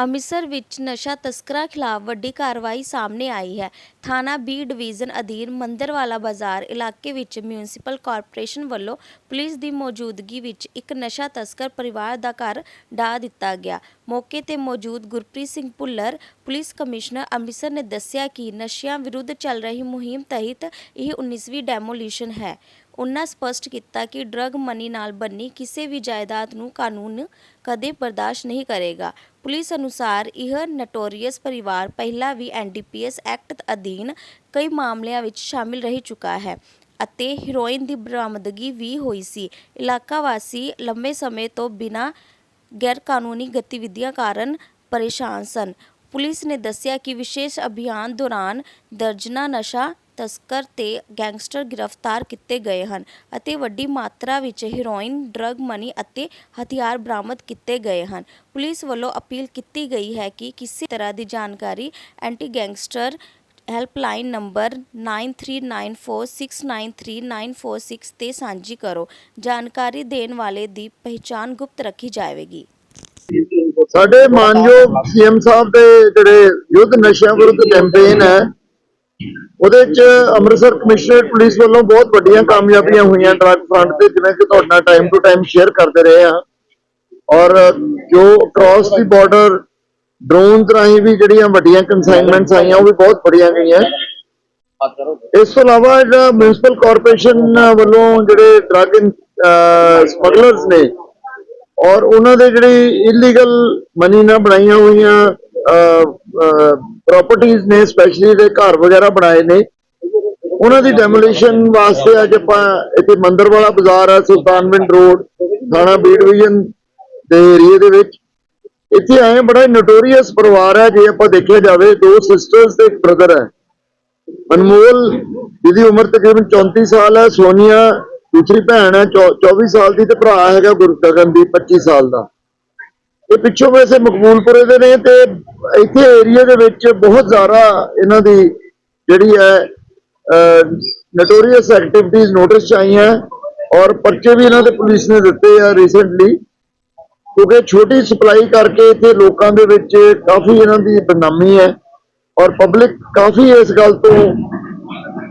ਅੰਮ੍ਰਿਤਸਰ ਵਿੱਚ ਨਸ਼ਾ ਤਸਕਰਾਂ ਖਿਲਾਫ ਵੱਡੀ ਕਾਰਵਾਈ ਸਾਹਮਣੇ ਆਈ ਹੈ। ਥਾਣਾ ਬੀ ਡਿਵੀਜ਼ਨ ਅਧੀਨ ਮੰਦਰਵਾਲਾ ਬਾਜ਼ਾਰ ਇਲਾਕੇ ਵਿੱਚ ਮਿਊਨਿਸਪਲ ਕਾਰਪੋਰੇਸ਼ਨ ਵੱਲੋਂ ਪੁਲਿਸ ਦੀ ਮੌਜੂਦਗੀ ਵਿੱਚ ਇੱਕ ਨਸ਼ਾ ਤਸਕਰ ਪਰਿਵਾਰ ਦਾ ਘਰ ਢਾਹ ਦਿੱਤਾ ਗਿਆ। ਮੌਕੇ ਤੇ ਮੌਜੂਦ ਗੁਰਪ੍ਰੀਤ ਸਿੰਘ ਭੁੱਲਰ, ਪੁਲਿਸ ਕਮਿਸ਼ਨਰ ਅੰਮ੍ਰਿਤਸਰ ਨੇ ਦੱਸਿਆ ਕਿ ਨਸ਼ਿਆਂ ਵਿਰੁੱਧ ਚੱਲ ਰਹੀ ਮੁਹਿੰਮ ਤਹਿਤ ਇਹ 19ਵੀਂ ਡੈਮੋਲੀਸ਼ਨ ਹੈ। ਉਨ੍ਹਾਂ ਸਪਸ਼ਟ ਕੀਤਾ ਕਿ ਡਰਗ ਮਨੀ ਨਾਲ ਬੰਨੀ ਕਿਸੇ ਵੀ ਜਾਇਦਾਦ ਨੂੰ ਕਾਨੂੰਨ ਕਦੇ ਬਰਦਾਸ਼ਤ ਨਹੀਂ ਕਰੇਗਾ। ਪੁਲਿਸ ਅਨੁਸਾਰ ਇਹ ਨਟੋਰੀਅਸ ਪਰਿਵਾਰ ਪਹਿਲਾਂ ਵੀ ਐਨਡੀਪੀਐਸ ਐਕਟ ਅਧੀਨ ਕਈ ਮਾਮਲਿਆਂ ਵਿੱਚ ਸ਼ਾਮਿਲ ਰਹਿ ਚੁੱਕਾ ਹੈ ਅਤੇ ਹੀਰੋਇਨ ਦੀ ਬਰਾਮਦਗੀ ਵੀ ਹੋਈ ਸੀ। ਇਲਾਕਾ ਵਾਸੀ ਲੰਬੇ ਸਮੇਂ ਤੋਂ ਬਿਨਾਂ ਗੈਰ ਕਾਨੂੰਨੀ ਗਤੀਵਿਧੀਆਂ ਕਾਰਨ ਪਰੇਸ਼ਾਨ ਸਨ। ਪੁਲਿਸ ਨੇ ਦੱਸਿਆ ਕਿ ਵਿਸ਼ੇਸ਼ ਅਭਿਆਨ ਦੌਰਾਨ ਦਰਜਨਾ ਨਸ਼ਾ ਤਸਕਰ ਤੇ ਗੈਂਗਸਟਰ ਗ੍ਰਿਫਤਾਰ ਕੀਤੇ ਗਏ ਹਨ ਅਤੇ ਵੱਡੀ ਮਾਤਰਾ ਵਿੱਚ ਹੈਰੋਇਨ, ਡਰਗ ਮਨੀ ਅਤੇ ਹਥਿਆਰ ਬਰਾਮਦ ਕੀਤੇ ਗਏ ਹਨ। ਪੁਲਿਸ ਵੱਲੋਂ ਅਪੀਲ ਕੀਤੀ ਗਈ ਹੈ ਕਿ ਕਿਸੇ ਤਰ੍ਹਾਂ ਦੀ ਜਾਣਕਾਰੀ ਐਂਟੀ ਗੈਂਗਸਟਰ ਹੈਲਪਲਾਈਨ ਨੰਬਰ 9394693946 ਤੇ ਸਾਂਝੀ ਕਰੋ। ਜਾਣਕਾਰੀ ਦੇਣ ਵਾਲੇ ਦੀ ਪਹਿਚਾਣ ਗੁਪਤ ਰੱਖੀ ਜਾਵੇਗੀ। ਸਾਡੇ ਮਾਨਯੋਗ ਸੀਐਮ ਸਾਹਿਬ ਦੇ ਜਿਹੜੇ ਯੁੱਧ ਨਸ਼ਿਆਂ ਵਿਰੁੱਧ ਕੈਂਪੇਨ ਹੈ ਉਹਦੇ ਚ ਅੰਮ੍ਰਿਤਸਰ ਕਮਿਸ਼ਨਰੇਟ ਪੁਲਿਸ ਵੱਲੋਂ ਬਹੁਤ ਵੱਡੀਆਂ ਕਾਮਯਾਬੀਆਂ ਹੋਈਆਂ ਡਰੱਗ ਫਰੰਟ ਤੇ, ਜਿਵੇਂ ਕਿ ਤੁਹਾਡੇ ਟਾਈਮ ਟੂ ਟਾਈਮ ਸ਼ੇਅਰ ਕਰਦੇ ਰਹੇ ਹਾਂ। ਔਰ ਜੋ ਕ੍ਰਾਸ ਦੀ ਬਾਰਡਰ ਡਰੋਨਸ ਰਾਹੀਂ ਵੀ ਜਿਹੜੀਆਂ ਵੱਡੀਆਂ ਕਨਸਾਈਨਮੈਂਟਸ ਆਈਆਂ, ਉਹ ਵੀ ਬਹੁਤ ਬੜੀਆਂ ਗਈਆਂ। ਇਸ ਤੋਂ ਇਲਾਵਾ ਜਿਹੜਾ ਮਿਊਨਿਸਪਲ ਕਾਰਪੋਰੇਸ਼ਨ ਵੱਲੋਂ ਜਿਹੜੇ ਡਰੱਗ ਸਮਗਲਰਸ ਨੇ, ਔਰ ਉਹਨਾਂ ਦੇ ਜਿਹੜੀ ਇਲੀਗਲ ਮਨੀ ਨਾਲ ਬਣਾਈਆਂ ਹੋਈਆਂ ਪ੍ਰਾਪਰਟੀਆਂ ਨੇ ਸਪੈਸ਼ਲੀ ਦੇ ਘਰ ਵਗੈਰਾ ਬਣਾਏ ਨੇ। ਉਹਨਾਂ ਦੀ ਡੈਮੋਲੀਸ਼ਨ ਵਾਸਤੇ ਅੱਜ ਆਪਾਂ ਇੱਥੇ ਮੰਦਰਵਾਲਾ ਬਾਜ਼ਾਰ ਹੈ ਸੁਲਤਾਨਵਿੰਡ ਰੋਡ, ਥਾਣਾ ਬੀ ਡਿਵੀਜ਼ਨ ਦੇ ਏਰੀਏ ਦੇ ਵਿੱਚ। ਇੱਥੇ ਆਏ, ਬੜਾ ਨੋਟੋਰੀਅਸ ਪਰਿਵਾਰ ਹੈ ਜੇ ਆਪਾਂ ਦੇਖਿਆ ਜਾਵੇ, ਦੋ ਸਿਸਟਰਸ ਤੇ ਇੱਕ ਬ੍ਰਦਰ ਹੈ ਅਨਮੋਲ, ਜਿਹਦੀ ਉਮਰ ਤਕਰੀਬਨ 34 ਸਾਲ ਹੈ ਸੋਨੀਆ, ਦੂਸਰੀ ਭੈਣ ਹੈ ਚੌ- 24 ਸਾਲ ਦੀ ਤੇ ਭਰਾ ਹੈਗਾ ਗੁਰਗਗਨਦੀਪ 25 ਸਾਲ ਦਾ। ਇਹ ਪਿੱਛੋਂ ਵੈਸੇ ਮਕਬੂਲਪੁਰੇ ਦੇ ਨੇ ਤੇ ਇੱਥੇ ਏਰੀਆ ਦੇ ਵਿੱਚ ਬਹੁਤ ਜ਼ਿਆਦਾ ਇਹਨਾਂ ਦੀ ਜਿਹੜੀ ਹੈ ਨਟੋਰੀਅਸ ਐਕਟੀਵਿਟੀਜ਼ ਨੋਟਿਸ ਚ ਆਈਆਂ ਔਰ ਪਰਚੇ ਵੀ ਇਹਨਾਂ ਦੇ ਪੁਲਿਸ ਨੇ ਦਿੱਤੇ ਆ ਰੀਸੈਂਟਲੀ ਕਿਉਂਕਿ ਛੋਟੀ ਸਪਲਾਈ ਕਰਕੇ ਇੱਥੇ ਲੋਕਾਂ ਦੇ ਵਿੱਚ ਕਾਫੀ ਇਹਨਾਂ ਦੀ ਬਦਨਾਮੀ ਹੈ ਔਰ ਪਬਲਿਕ ਕਾਫੀ ਇਸ ਗੱਲ ਤੋਂ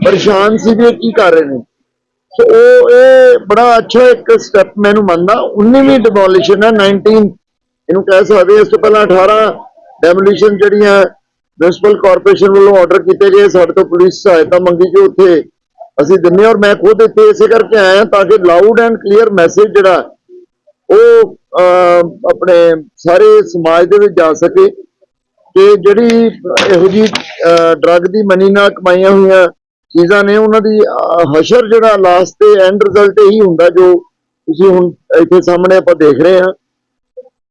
ਪਰੇਸ਼ਾਨ ਸੀ ਵੀ ਇਹ ਕੀ ਕਰ ਰਹੇ ਨੇ। ਸੋ ਉਹ ਇਹ ਬੜਾ ਅੱਛਾ ਇੱਕ ਸਟੈਪ ਮੈਨੂੰ ਮੰਨਦਾ 19ਵੀਂ ਡਿਮੋਲਿਸ਼ਨ ਹੈ 19 ਇਹਨੂੰ ਕਹਿ ਸਕਦੇ ਇਸ ਤੋਂ ਪਹਿਲਾਂ 18 ਡੈਮੋਲੀਸ਼ਨ ਜਿਹੜੀਆਂ ਮਿਊਨਿਸਪਲ ਕਾਰਪੋਰੇਸ਼ਨ ਵੱਲੋਂ ਆਰਡਰ ਕੀਤੇ ਗਏ, ਸਾਡੇ ਤੋਂ ਪੁਲਿਸ ਸਹਾਇਤਾ ਮੰਗੀ ਜੋ ਉੱਥੇ। ਅਸੀਂ ਦਿੰਨੇ ਔਰ ਮੈਂ ਖੁਦ ਇੱਥੇ ਇਸੇ ਕਰਕੇ ਆਇਆ ਤਾਂ ਕਿ ਲਾਊਡ ਐਂਡ ਕਲੀਅਰ ਮੈਸੇਜ ਜਿਹੜਾ, ਉਹ ਆਪਣੇ ਸਾਰੇ ਸਮਾਜ ਦੇ ਵਿੱਚ ਜਾ ਸਕੇ ਕਿ ਜਿਹੜੀ ਇਹੋ ਜੀ ਡਰੱਗ ਦੀ ਮਨੀ ਨਾਲ ਕਮਾਈਆਂ ਹੋਈਆਂ ਚੀਜ਼ਾਂ ਨੇ, ਉਹਨਾਂ ਦੀ ਹਸ਼ਰ ਜਿਹੜਾ ਲਾਸਟ ਤੇ ਐਂਡ ਰਿਜ਼ਲਟ ਇਹੀ ਹੁੰਦਾ ਜੋ ਤੁਸੀਂ ਹੁਣ ਇੱਥੇ ਸਾਹਮਣੇ ਆਪਾਂ ਦੇਖ ਰਹੇ ਹਾਂ।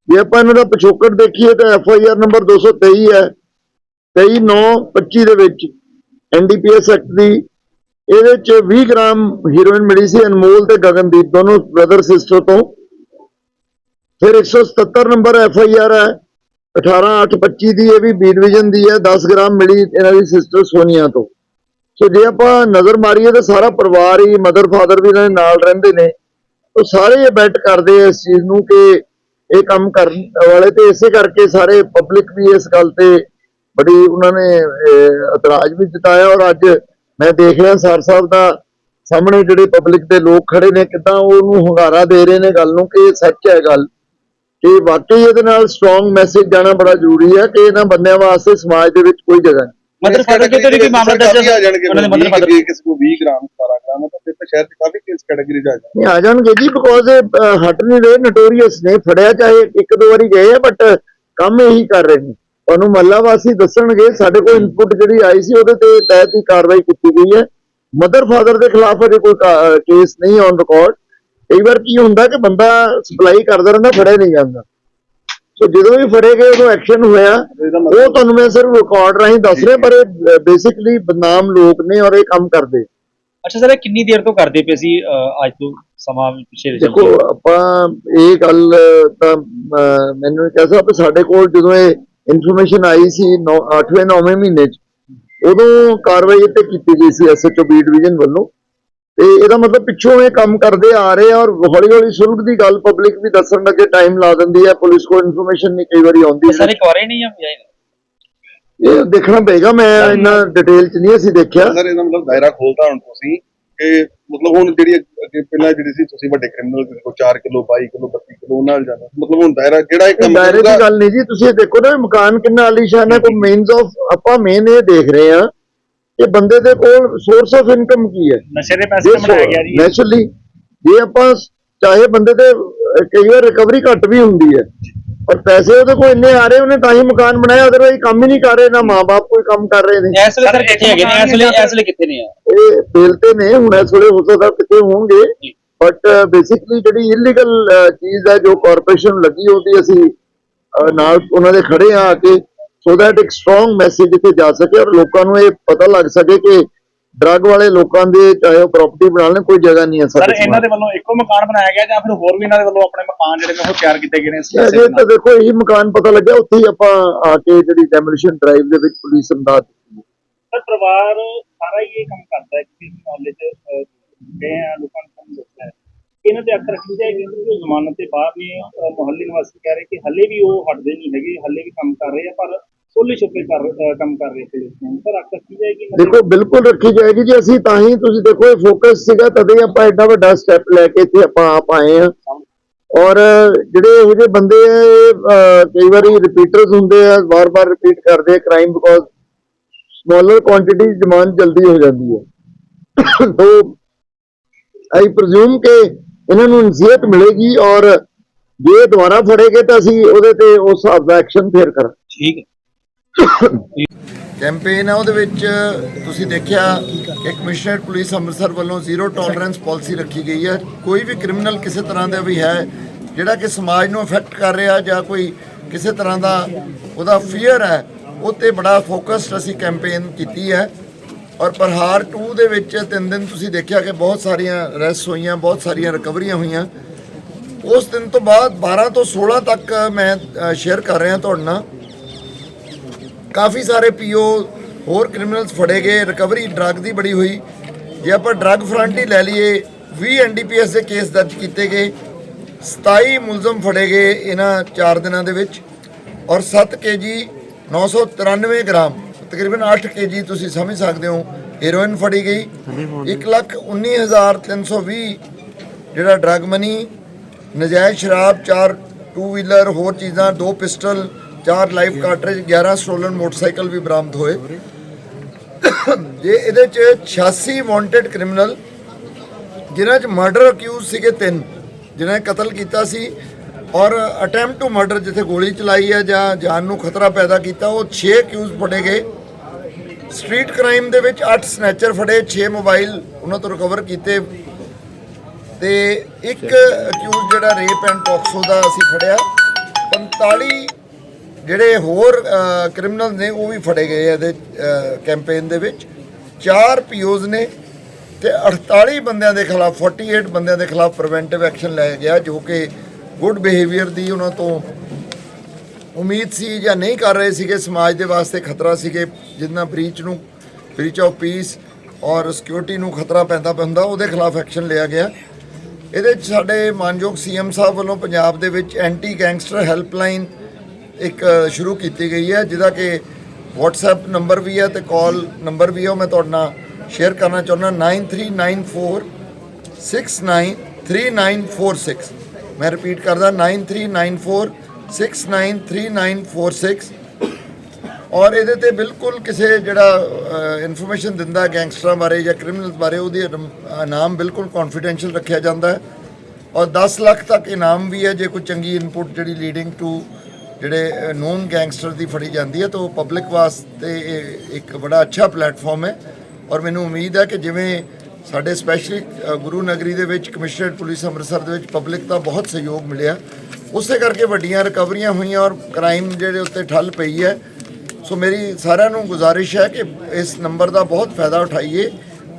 ਜੇ ਆਪਾਂ ਇਹਨਾਂ ਦਾ ਪਿਛੋਕੜ ਦੇਖੀਏ ਤਾਂ ਐਫ ਆਈ ਆਰ ਨੰਬਰ 223 ਹੈ 23925 ਦੇ ਵਿੱਚ ਐਨਡੀਪੀਐਸ ਐਕਟ ਦੀ। ਇਹਦੇ ਚ 20 ਗ੍ਰਾਮ ਹੀਰੋਇਨ ਮਿਲੀ ਸੀ ਅਨਮੋਲ ਤੇ ਗਗਨਦੀਪ, ਦੋਨੋਂ ਬ੍ਰਦਰ ਸਿਸਟਰ ਤੋਂ। ਫਿਰ 177 ਨੰਬਰ ਐਫ ਆਈ ਆਰ ਹੈ 18825 ਦੀ, ਇਹ ਵੀ ਬੀ ਡਿਵੀਜ਼ਨ ਦੀ ਹੈ 10 ਗ੍ਰਾਮ ਮਿਲੀ ਇਹਨਾਂ ਦੀ ਸਿਸਟਰ ਸੋਨੀਆ ਤੋਂ। ਸੋ ਜੇ ਆਪਾਂ ਨਜ਼ਰ ਮਾਰੀਏ ਤਾਂ ਸਾਰਾ ਪਰਿਵਾਰ ਹੀ ਮਦਰ ਫਾਦਰ ਵੀ ਇਹਨਾਂ ਦੇ ਨਾਲ ਰਹਿੰਦੇ ਨੇ। ਉਹ ਸਾਰੇ ਇਹ ਬੈਟ ਕਰਦੇ ਆ ਇਸ ਚੀਜ਼ ਨੂੰ ਕਿ ਇਹ ਕੰਮ ਕਰਨ ਵਾਲੇ ਤੇ ਇਸੇ ਕਰਕੇ ਸਾਰੇ ਪਬਲਿਕ ਵੀ ਇਸ ਗੱਲ ਤੇ ਬੜੀ ਉਹਨਾਂ ਨੇ ਇਤਰਾਜ਼ ਵੀ ਜਤਾਇਆ ਔਰ ਅੱਜ ਮੈਂ ਦੇਖ ਰਿਹਾ ਸਰ ਸਾਹਿਬ ਦਾ ਸਾਹਮਣੇ ਜਿਹੜੇ ਪਬਲਿਕ ਦੇ ਲੋਕ ਖੜੇ ਨੇ, ਕਿਦਾਂ ਉਹਨੂੰ ਹੁੰਗਾਰਾ ਦੇ ਰਹੇ ਨੇ ਗੱਲ ਨੂੰ ਕਿ ਇਹ ਸੱਚ ਹੈ ਗੱਲ ਕਿ ਵਾਕਈ ਇਹਦੇ ਨਾਲ ਸਟਰੋਂਗ ਮੈਸੇਜ ਜਾਣਾ ਬੜਾ ਜ਼ਰੂਰੀ ਹੈ ਕਿ ਇਹਨਾਂ ਬੰਦਿਆਂ ਵਾਸਤੇ ਸਮਾਜ ਦੇ ਵਿੱਚ ਕੋਈ ਜਗ੍ਹਾ ਨਹੀਂ। ਮਦਰ ਫਾਦਰ ਕੇ ਤੇ ਵੀ ਮਾਮਲਾ ਦਰਜ ਆ ਜਾਣਗੇ ਉਹਨਾਂ ਦੇ ਮਦਰ ਫਾਦਰ ਜੇ ਕਿਸੇ ਨੂੰ 20 ਗ੍ਰਾਮ 17 ਗ੍ਰਾਮ ਤਾਂ ਫਿਰ ਤਾਂ ਸ਼ਹਿਰ ਚ ਕਾਫੀ ਕੇਸ ਕੈਟਾਗਰੀ ਚ ਆ ਜਾਣਗੇ। ਨਹੀਂ ਆ ਜਾਣਗੇ ਜੀ ਬਿਕੋਜ਼ ਹਟ ਨਹੀਂ ਰਹੇ ਨੋਟੋਰੀਅਸ ਨੇ ਫੜਿਆ ਚਾਹੇ ਇੱਕ ਦੋ ਵਾਰੀ ਗਏ ਆ ਬਟ ਕੰਮ ਇਹੀ ਕਰ ਰਹੇ ਨੇ। ਤੁਹਾਨੂੰ ਮੱਲਾ ਵਾਸੀ ਦੱਸਣਗੇ ਸਾਡੇ ਕੋਲ ਇਨਪੁਟ ਜਿਹੜੀ ਆਈ ਸੀ ਉਹਦੇ ਤੇ ਤਹਿਤ ਹੀ ਕਾਰਵਾਈ ਕੀਤੀ ਗਈ ਹੈ। ਮਦਰ ਫਾਦਰ ਦੇ ਖਿਲਾਫ ਅਜੇ ਕੋਈ ਕੇਸ ਨਹੀਂ ਔਨ ਰਿਕਾਰਡ ਕਈ ਵਾਰ ਕੀ ਹੁੰਦਾ ਕਿ ਬੰਦਾ ਸਪਲਾਈ ਕਰਦਾ ਰਹਿੰਦਾ ਫੜਿਆ ਨਹੀਂ ਜਾਂਦਾ। ਸੋ ਜਦੋਂ ਵੀ ਫੜੇ ਗਏ ਉਦੋਂ ਐਕਸ਼ਨ ਹੋਇਆ। ਉਹ ਤੁਹਾਨੂੰ ਮੈਂ ਸਿਰਫ ਰਿਕਾਰਡ ਰਾਹੀਂ ਦੱਸ ਰਿਹਾ ਪਰ ਇਹ ਬੇਸਿਕਲੀ ਬਦਨਾਮ ਲੋਕ ਨੇ ਔਰ ਇਹ ਕੰਮ ਕਰਦੇ। ਅੱਛਾ ਸਰ ਇਹ ਕਿੰਨੀ ਦੇਰ ਤੋਂ ਕਰਦੇ ਪਏ ਸੀ ਅੱਜ ਤੋਂ ਸਮਾਂ ਪਿਛੇ ਦੇਖੋ ਆਪਾਂ ਇਹ ਗੱਲ ਤਾਂ ਮੈਨੂੰ ਇਹ ਕਹਿ ਸਕਦਾ ਸਾਡੇ ਕੋਲ ਜਦੋਂ ਇਹ ਇਨਫੋਰਮੇਸ਼ਨ ਆਈ ਸੀ 8ਵੇਂ 9ਵੇਂ ਮਹੀਨੇ ਚ ਉਦੋਂ ਕਾਰਵਾਈ ਤੇ ਕੀਤੀ ਗਈ ਸੀ ਐਸਐਚਓ ਬੀ ਡਿਵੀਜ਼ਨ ਵੱਲੋਂ। ਤੇ ਇਹਦਾ ਮਤਲਬ ਪਿੱਛੋਂ ਇਹ ਕੰਮ ਕਰਦੇ ਆ ਰਹੇ ਆ ਔਰ ਹੌਲੀ ਹੌਲੀ ਸੁਲਗ ਦੀ ਗੱਲ ਪਬਲਿਕ ਵੀ ਦੱਸਣ ਲੱਗੇ ਟਾਈਮ ਲਾ ਦਿੰਦੀ ਹੈ ਪੁਲਿਸ ਕੋਲ ਇਨਫੋਰਮੇਸ਼ਨ ਨਹੀਂ ਕਈ ਵਾਰੀ ਆਉਂਦੀ ਸਰ ਇੱਕ ਵਾਰੇ ਨਹੀਂ ਆ ਇਹ ਦੇਖਣਾ ਪਏਗਾ ਮੈਂ ਇੰਨਾ ਡਿਟੇਲ ਚ ਨਹੀਂ ਅਸੀਂ ਦੇਖਿਆ। ਸਰ ਇਹਦਾ ਮਤਲਬ ਦਾਇਰਾ ਖੋਲਤਾ ਹੁਣ ਤੁਸੀਂ ਕਿ ਮਤਲਬ ਹੁਣ ਜਿਹੜੀ ਅੱਗੇ ਪਹਿਲਾਂ ਜਿਹੜੀ ਸੀ ਤੁਸੀਂ ਵੱਡੇ ਕ੍ਰਿਮੀਨਲ ਕਿਸੇ ਕੋਲ 4 ਕਿਲੋ 22 ਕਿਲੋ 32 ਕਿਲੋ ਨਾਲ ਜਾਣਾ। ਮਤਲਬ ਹੁਣ ਦਾਇਰਾ ਜਿਹੜਾ ਇਹ ਕੰਮ ਦਾਇਰੇ ਦੀ ਗੱਲ ਨਹੀਂ ਜੀ ਤੁਸੀਂ ਇਹ ਦੇਖੋ ਨਾ ਇਹ ਮਕਾਨ ਕਿੰਨਾ ਆਲੀਸ਼ਾਨ ਹੈ ਕੋਈ ਮੇਨਸ ਆਫ ਆਪਾਂ ਮੇਨ ਇਹ ਦੇਖ ਰਹੇ ਆ ਕਿ ਬੰਦੇ ਦੇ ਕੋਲ ਸੋਰਸ ਆਫ ਇਨਕਮ ਕੀ ਹੈ? ਨਸ਼ੇ ਦੇ ਪੈਸੇ ਤੋਂ ਬਣਾਇਆ ਗਿਆ ਜੀ। ਇਹ। ਨੈਚੁਰਲੀ ਜੇ ਆਪਾਂ ਚਾਹੇ ਬੰਦੇ ਦੇ ਕਈ ਵਾਰ ਰਿਕਵਰੀ ਘੱਟ ਵੀ ਹੁੰਦੀ ਹੈ ਪਰ ਪੈਸੇ ਉਹਦੇ ਕੋਲ ਇੰਨੇ ਆ ਰਹੇ ਉਹਨੇ ਤਾਂ ਹੀ ਮਕਾਨ ਬਣਾਇਆ ਅਦਰਵਾਈਜ਼ ਕੰਮ ਹੀ ਨਹੀਂ ਕਰ ਰਹੇ ਨਾ ਮਾਪੇ ਕੋਈ ਕੰਮ ਕਰ ਰਹੇ ਨੇ। ਇਸ ਵੇਲੇ ਸਰ ਕਿੱਥੇ ਹੈਗੇ ਨੇ? ਇਸ ਵੇਲੇ ਇਸ ਵੇਲੇ ਕਿੱਥੇ ਨੇ ਆ ਇਹ ਬਿੱਲ ਤੇ ਨੇ ਹੁਣ ਇਸ ਵੇਲੇ ਹੋ ਸਕਦਾ ਕਿਤੇ ਹੋਣਗੇ। ਬਟ ਬੇਸਿਕਲੀ ਜਿਹੜੀ ਇਲੀਗਲ ਚੀਜ਼ ਹੈ ਜੋ ਕਾਰਪੋਰੇਸ਼ਨ ਲੱਗੀ ਉਹਦੀ ਅਸੀਂ ਨਾਲ ਉਹਨਾਂ ਦੇ ਖੜੇ ਆ ਕੇ ਸੋ ਦੈਟ ਇੱਕ ਸਟਰੋਂਗ ਮੈਸੇਜ ਇੱਥੇ ਜਾ ਸਕੇ ਔਰ ਲੋਕਾਂ ਨੂੰ ਇਹ ਪਤਾ ਲੱਗ ਸਕੇ ਕਿ ਡਰੱਗ ਵਾਲੇ ਲੋਕਾਂ ਦੇ ਚਾਹੇ ਉਹ ਪ੍ਰਾਪਰਟੀ ਬਣਾ ਲੈਣ ਕੋਈ ਜਗ੍ਹਾ ਨਹੀਂ ਹੈ ਸਰ ਇਹਨਾਂ ਦੇ ਵੱਲੋਂ ਇੱਕੋ ਮਕਾਨ ਬਣਾਇਆ ਗਿਆ ਜਾਂ ਫਿਰ ਹੋਰ ਵੀ ਇਹਨਾਂ ਦੇ ਵੱਲੋਂ ਆਪਣੇ ਮਕਾਨ ਜਿਹੜੇ ਨੇ ਉਹ ਤਿਆਰ ਕੀਤੇ ਗਏ ਨੇ ਅਜੇ ਤਾਂ ਦੇਖੋ ਇਹੀ ਮਕਾਨ ਪਤਾ ਲੱਗਿਆ ਉੱਥੇ ਹੀ ਆਪਾਂ ਆ ਕੇ ਜਿਹੜੀ ਡੈਮੋਲੀਸ਼ਨ ਡਰਾਈਵ ਦੇ ਵਿੱਚ ਪੁਲਿਸ ਅੰਦਾਜ਼ ਸਰ ਪਰਿਵਾਰ ਸਾਰਾ ਹੀ ਇਹ ਕੰਮ ਕਰਦਾ ਹੈ ਕਿ ਨੌਲੇਜ ਗਏ ਆ ਲੋਕਾਂ ਨੂੰ ਕੰਮ ਦੱਸਦਾ ਹੈ। ਇਹਨਾਂ ਤੇ ਅੱਖ ਰੱਖੀ ਜਾਏਗੀ ਕਿ ਉਹ ਜ਼ਮਾਨਤ ਤੇ ਬਾਹਰ ਨੇ ਮੁਹੱਲੇ ਨਿਵਾਸੀ ਕਹਿ ਰਹੇ ਕਿ ਹੱਲੇ ਵੀ ਉਹ ਹਟਦੇ ਨਹੀਂ ਹੈਗੇ ਹੱਲੇ ਵੀ ਕੰਮ ਕਰ ਰਹੇ ਆ ਪਰ ਸੋਲੇ ਛੁਪੇ ਕਰ ਅਹ ਕੰਮ ਕਰ ਰਹੇ ਪੁਲਿਸ ਨੇ ਸਰ ਅੱਖ ਰੱਖੀ ਜਾਏਗੀ ਇਹਨਾਂ ਤੇ? ਦੇਖੋ ਬਿਲਕੁਲ ਰੱਖੀ ਜਾਏਗੀ ਜੀ। ਅਸੀਂ ਤਾਂ ਹੀ ਤੁਸੀਂ ਦੇਖੋ ਇਹ ਫੋਕਸ ਸੀਗਾ ਤਦੇ ਹੀ ਆਪਾਂ ਐਡਾ ਵੱਡਾ ਸਟੈਪ ਲੈ ਕੇ ਇੱਥੇ ਆਪਾਂ ਆਪ ਆਏ ਆ ਔਰ ਜਿਹੜੇ ਇਹੋ ਜਿਹੇ ਬੰਦੇ ਆ ਇਹ ਅਹ, ਕਈ ਵਾਰੀ ਰਿਪੀਟਰਸ ਹੁੰਦੇ ਆ ਵਾਰ-ਵਾਰ ਰਿਪੀਟ ਕਰਦੇ ਆ crime because smaller quantity demand ਜਲਦੀ ਹੋ ਜਾਂਦੀ ਹੈ। ਤੋ ਆਈ ਪ੍ਰਜ਼ੂਮ ਕਿ ਇਹਨਾਂ ਨੂੰ ਨਸੀਹਤ ਮਿਲੇਗੀ ਔਰ ਜੇ ਦੁਬਾਰਾ ਫੜੇਗੇ ਤਾਂ ਅਸੀਂ ਉਹਦੇ ਤੇ ਉਸ ਹਿਸਾਬ ਦਾ ਐਕਸ਼ਨ ਫੇਰ ਕਰਾਂਗੇ। ਠੀਕ ਹੈ। ਕੈਂਪੇਨ ਹੈ ਉਹਦੇ ਵਿੱਚ ਤੁਸੀਂ ਦੇਖਿਆ ਕਿ ਕਮਿਸ਼ਨਰ ਪੁਲਿਸ ਅੰਮ੍ਰਿਤਸਰ ਵੱਲੋਂ ਜ਼ੀਰੋ ਟੋਲਰੈਂਸ ਪਾਲਿਸੀ ਰੱਖੀ ਗਈ ਹੈ। ਕੋਈ ਵੀ ਕ੍ਰਿਮੀਨਲ ਕਿਸੇ ਤਰ੍ਹਾਂ ਦਾ ਵੀ ਹੈ, ਜਿਹੜਾ ਕਿ ਸਮਾਜ ਨੂੰ ਅਫੈਕਟ ਕਰ ਰਿਹਾ ਜਾਂ ਕੋਈ ਕਿਸੇ ਤਰ੍ਹਾਂ ਦਾ ਉਹਦਾ ਫੀਅਰ ਹੈ, ਉਹ ਤੇ ਬੜਾ ਫੋਕਸਡ ਅਸੀਂ ਕੈਂਪੇਨ ਕੀਤੀ ਹੈ। ਔਰ ਪ੍ਰਹਾਰ 2 ਦੇ ਵਿੱਚ ਤਿੰਨ ਦਿਨ ਤੁਸੀਂ ਦੇਖਿਆ ਕਿ ਬਹੁਤ ਸਾਰੀਆਂ ਅਰੈਸਟ ਹੋਈਆਂ, ਬਹੁਤ ਸਾਰੀਆਂ ਰਿਕਵਰੀਆਂ ਹੋਈਆਂ। ਉਸ ਦਿਨ ਤੋਂ ਬਾਅਦ 12 ਤੋਂ 16 ਤੱਕ ਮੈਂ ਸ਼ੇਅਰ ਕਰ ਰਿਹਾ ਤੁਹਾਡੇ ਨਾਲ। ਕਾਫੀ ਸਾਰੇ ਪੀਓ ਹੋਰ ਕ੍ਰਿਮੀਨਲਸ ਫੜੇ ਗਏ ਰਿਕਵਰੀ ਡਰੱਗ ਦੀ ਬੜੀ ਹੋਈ। ਜੇ ਆਪਾਂ ਡਰੱਗ ਫਰੰਟ ਹੀ ਲੈ ਲਈਏ 20 ਐਨਡੀਪੀਐਸ ਦੇ ਕੇਸ ਦਰਜ ਕੀਤੇ ਗਏ 27 ਮੁਲਜ਼ਮ ਫੜੇ ਗਏ ਇਹਨਾਂ 4 ਦਿਨਾਂ ਦੇ ਵਿੱਚ ਔਰ 7 ਕੇਜੀ 993 ਗ੍ਰਾਮ ਤਕਰੀਬਨ 8 ਕੇਜੀ ਤੁਸੀਂ ਸਮਝ ਸਕਦੇ ਹੋ ਹੈਰੋਇਨ ਫੜੀ ਗਈ। 119320 ਜਿਹੜਾ ਡਰੱਗ ਮਨੀ ਨਜਾਇਜ਼ ਸ਼ਰਾਬ 4 ਟੂ ਵੀਲਰ ਹੋਰ ਚੀਜ਼ਾਂ ਦੋ ਪਿਸਟਲ ਚਾਰ ਲਾਈਫ ਕਾਰਟ੍ਰਿਜ 11 ਸਟੋਲਨ ਮੋਟਰਸਾਈਕਲ ਵੀ ਬਰਾਮਦ ਹੋਏ। ਜੇ ਇਹਦੇ ਚ 86 ਵਾਂਟਡ ਕ੍ਰਿਮੀਨਲ ਜਿਨ੍ਹਾਂ ਚ ਮਰਡਰ ਅਕਿਊਜ਼ ਸੀਗੇ ਤਿੰਨ, ਜਿਨ੍ਹਾਂ ਨੇ ਕਤਲ ਕੀਤਾ ਸੀ, ਔਰ ਅਟੈਂਪਟ ਟੂ ਮਰਡਰ ਜਿੱਥੇ ਗੋਲੀ ਚਲਾਈ ਹੈ ਜਾਂ ਜਾਨ ਨੂੰ ਖਤਰਾ ਪੈਦਾ ਕੀਤਾ, ਉਹ 6 ਅਕਿਊਜ਼ ਫੜੇ ਗਏ। ਸਟਰੀਟ ਕ੍ਰਾਈਮ ਦੇ ਵਿੱਚ 8 ਸਨੈਚਰ ਫੜੇ 6 ਮੋਬਾਈਲ ਉਹਨਾਂ ਤੋਂ ਰਿਕਵਰ ਕੀਤੇ। ਤੇ ਇੱਕ ਅਕਿਊਜ਼ ਜਿਹੜਾ ਰੇਪ ਐਂਡ ਟੌਕਸੋ ਦਾ ਅਸੀਂ ਫੜਿਆ। 45 ਜਿਹੜੇ ਹੋਰ ਕ੍ਰਿਮੀਨਲ ਨੇ ਉਹ ਵੀ ਫੜੇ ਗਏ ਇਹਦੇ ਕੈਂਪੇਨ ਦੇ ਵਿੱਚ। ਚਾਰ ਪੀਓਜ਼ ਨੇ ਤੇ 48 ਬੰਦਿਆਂ ਦੇ ਖਿਲਾਫ 48 ਬੰਦਿਆਂ ਦੇ ਖਿਲਾਫ ਪ੍ਰੀਵੈਂਟਿਵ ਐਕਸ਼ਨ ਲਿਆ ਗਿਆ, ਜੋ ਕਿ ਗੁੱਡ ਬਿਹੇਵੀਅਰ ਦੀ ਉਹਨਾਂ ਤੋਂ ਉਮੀਦ ਸੀ ਜਾਂ ਨਹੀਂ ਕਰ ਰਹੇ ਸੀਗੇ। ਸਮਾਜ ਦੇ ਵਾਸਤੇ ਖਤਰਾ ਸੀਗੇ, ਜਿੰਨਾ ਬ੍ਰੀਚ ਨੂੰ ਬ੍ਰੀਚ ਆਫ ਪੀਸ ਔਰ ਸਿਕਿਉਰਿਟੀ ਨੂੰ ਖਤਰਾ ਪੈਂਦਾ ਪੈਂਦਾ ਉਹਦੇ ਖਿਲਾਫ ਐਕਸ਼ਨ ਲਿਆ ਗਿਆ। ਇਹਦੇ 'ਚ ਸਾਡੇ ਮਾਨਯੋਗ ਸੀਐਮ ਸਾਹਿਬ ਵੱਲੋਂ ਪੰਜਾਬ ਦੇ ਵਿੱਚ ਐਂਟੀ ਗੈਂਗਸਟਰ ਹੈਲਪਲਾਈਨ ਇੱਕ ਸ਼ੁਰੂ ਕੀਤੀ ਗਈ ਹੈ, ਜਿਹਦਾ ਕਿ WhatsApp ਨੰਬਰ ਵੀ ਹੈ ਤੇ ਕਾਲ ਨੰਬਰ ਵੀ ਹੈ, ਉਹ ਮੈਂ ਤੁਹਾਡੇ ਨਾਲ ਸ਼ੇਅਰ ਕਰਨਾ ਚਾਹੁੰਦਾ 9394 693946 ਮੈਂ ਰਿਪੀਟ ਕਰਦਾ 9394 693946 ਔਰ ਇਹਦੇ ਤੇ ਬਿਲਕੁਲ ਕਿਸੇ ਜਿਹੜਾ ਇਨਫੋਰਮੇਸ਼ਨ ਦਿੰਦਾ ਗੈਂਗਸਟਰਾਂ ਬਾਰੇ ਜਾਂ ਕ੍ਰਿਮੀਨਲਸ ਬਾਰੇ, ਉਹਦੀ ਰਮ- ਨਾਮ ਬਿਲਕੁਲ ਕੌਨਫੀਡੈਂਸ਼ੀਅਲ ਰੱਖਿਆ ਜਾਂਦਾ ਹੈ। ਔਰ 10 ਲੱਖ ਤੱਕ ਇਨਾਮ ਵੀ ਹੈ, ਜੇ ਕੋਈ ਚੰਗੀ ਇਨਪੁਟ ਜਿਹੜੀ ਲੀਡਿੰਗ ਟੂ ਜਿਹੜੇ ਨੋਨ ਗੈਂਗਸਟਰ ਦੀ ਫੜੀ ਜਾਂਦੀ ਹੈ, ਤਾਂ ਉਹ ਪਬਲਿਕ ਵਾਸਤੇ ਇਹ ਇੱਕ ਬੜਾ ਅੱਛਾ ਪਲੇਟਫਾਰਮ ਹੈ। ਔਰ ਮੈਨੂੰ ਉਮੀਦ ਹੈ ਕਿ ਜਿਵੇਂ ਸਾਡੇ ਸਪੈਸ਼ਲੀ ਗੁਰੂ ਨਗਰੀ ਦੇ ਵਿੱਚ ਕਮਿਸ਼ਨਰੇਟ ਪੁਲਿਸ ਅੰਮ੍ਰਿਤਸਰ ਦੇ ਵਿੱਚ ਪਬਲਿਕ ਦਾ ਬਹੁਤ ਸਹਿਯੋਗ ਮਿਲਿਆ। ਉਸੇ ਕਰਕੇ ਵੱਡੀਆਂ ਰਿਕਵਰੀਆਂ ਹੋਈਆਂ ਔਰ ਕ੍ਰਾਈਮ ਜਿਹੜੇ ਉੱਤੇ ਠੱਲ ਪਈ ਹੈ। ਸੋ ਮੇਰੀ ਸਾਰਿਆਂ ਨੂੰ ਗੁਜ਼ਾਰਿਸ਼ ਹੈ ਕਿ ਇਸ ਨੰਬਰ ਦਾ ਬਹੁਤ ਫਾਇਦਾ ਉਠਾਈਏ,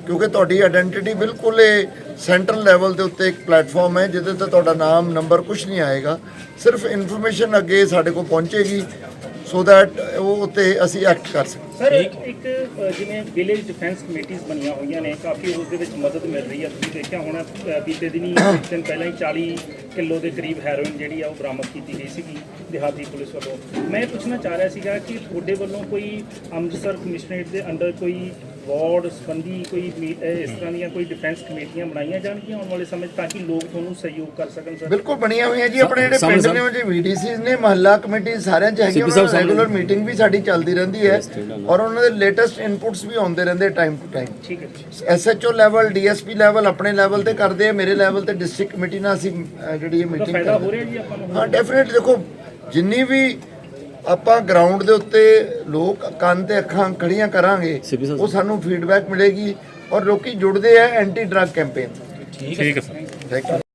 ਕਿਉਂਕਿ ਤੁਹਾਡੀ ਆਇਡੈਂਟੀਟੀ ਬਿਲਕੁਲ ਇਹ ਸੈਂਟਰਲ ਲੈਵਲ ਦੇ ਉੱਤੇ ਇੱਕ ਪਲੇਟਫਾਰਮ ਹੈ, ਜਿਹਦੇ ਤੇ ਤੁਹਾਡਾ ਨਾਮ, ਨੰਬਰ ਕੁਝ ਨਹੀਂ ਆਏਗਾ। ਸਿਰਫ ਇਨਫੋਰਮੇਸ਼ਨ ਅੱਗੇ ਸਾਡੇ ਕੋਲ ਪਹੁੰਚੇਗੀ ਸੋ ਦੈਟ ਉਹ ਉੱਤੇ ਅਸੀਂ ਐਕਟ ਕਰ ਸਕੀਏ ਸਰ ਇੱਕ ਅ, ਜਿਵੇਂ ਵਿਲੇਜ ਡਿਫੈਂਸ ਕਮੇਟੀਆਂ ਬਣੀਆਂ ਹੋਈਆਂ ਨੇ ਕਾਫੀ ਉਸ ਦੇ ਵਿੱਚ ਮਦਦ ਮਿਲ ਰਹੀ ਹੈ। ਤੁਸੀਂ ਦੇਖਿਆ ਹੋਣਾ ਅ, ਬੀਤੇ ਦਿਨੀ ਇੱਕ ਦਿਨ ਪਹਿਲਾਂ ਹੀ 40 ਕਿਲੋ ਦੇ ਕਰੀਬ ਹੈਰੋਇਨ ਜਿਹੜੀ ਆ ਉਹ ਬਰਾਮਦ ਕੀਤੀ ਗਈ ਸੀਗੀ ਦਿਹਾਤੀ ਪੁਲਿਸ ਵੱਲੋਂ। ਮੈਂ ਇਹ ਪੁੱਛਣਾ ਚਾਹ ਰਿਹਾ ਸੀਗਾ ਕਿ ਤੁਹਾਡੇ ਵੱਲੋਂ ਕੋਈ ਅੰਮ੍ਰਿਤਸਰ ਕਮਿਸ਼ਨਰੇਟ ਦੇ ਅੰਡਰ ਕੋਈ ਵਾਰਡ ਸੰਬੰਧੀ ਕੋਈ ਮੀ- ਅ, ਇਸ ਤਰ੍ਹਾਂ ਦੀਆਂ ਕੋਈ ਡਿਫੈਂਸ ਕਮੇਟੀਆਂ ਬਣਾਈਆਂ ਜਾਣਗੀਆਂ ਆਉਣ ਵਾਲੇ ਸਮੇਂ 'ਚ ਤਾਂ ਕਿ ਲੋਕ ਤੁਹਾਨੂੰ ਸਹਿਯੋਗ ਕਰ ਸਕਣ ਸਰ? ਬਿਲਕੁਲ ਬਣੀਆਂ ਹੋਈਆਂ ਜੀ। ਆਪਣੇ ਜਿਹੜੇ ਪਿੰਡ ਨੇ ਉਹ ਜੀ ਵੀਡੀਸੀ ਨੇ ਮਹੱਲਾ ਕਮੇਟੀ ਸਾਰਿਆਂ ਚ ਹੈਗੀ ਉਹਨਾਂ ਰੈਗੂਲਰ ਮੀਟਿੰਗ ਵੀ ਸਾਡੀ ਚੱਲਦੀ ਰਹਿੰਦੀ ਹੈ। ਔਰ ਉਹਨਾਂ ਦੇ ਲੇਟੈਸਟ ਇਨਪੁਟਸ ਵੀ ਆਉਂਦੇ ਰਹਿੰਦੇ ਟਾਈਮ ਟੂ ਟਾਈਮ ਠੀਕ ਹੈ ਐਸਐਚਓ ਲੈਵਲ ਡੀਐਸਪੀ ਲੈਵਲ ਆਪਣੇ ਲੈਵਲ ਤੇ ਕਰਦੇ ਆ ਮੇਰੇ ਲੈਵਲ ਤੇ ਡਿਸਟ੍ਰਿਕਟ ਕਮੇਟੀ ਨਾਲ ਅਸੀਂ ਅਹ, ਜਿਹੜੀ ਇਹ ਮੀਟਿੰਗ ਫਾਇਦਾ ਹੋ ਕਰਦੇ ਰਿਹਾ ਜੀ ਆਪਾਂ ਨੂੰ? ਹਾਂ। ਡੈਫੀਨਿਟਲੀ ਦੇਖੋ ਜਿੰਨੀ ਵੀ ਆਪਾਂ ਗਰਾਊਂਡ ਦੇ ਉੱਤੇ ਲੋਕ ਕੰਨ ਤੇ ਅੱਖਾਂ ਖੜੀਆਂ ਕਰਾਂਗੇ ਉਹ ਸਾਨੂੰ ਫੀਡਬੈਕ ਮਿਲੇਗੀ ਔਰ ਲੋਕੀ ਜੁੜਦੇ ਆ ਐਂਟੀ ਡਰੱਗ ਕੈਂਪੇਨ ਠੀਕ ਹੈ ਸਰ। Thank you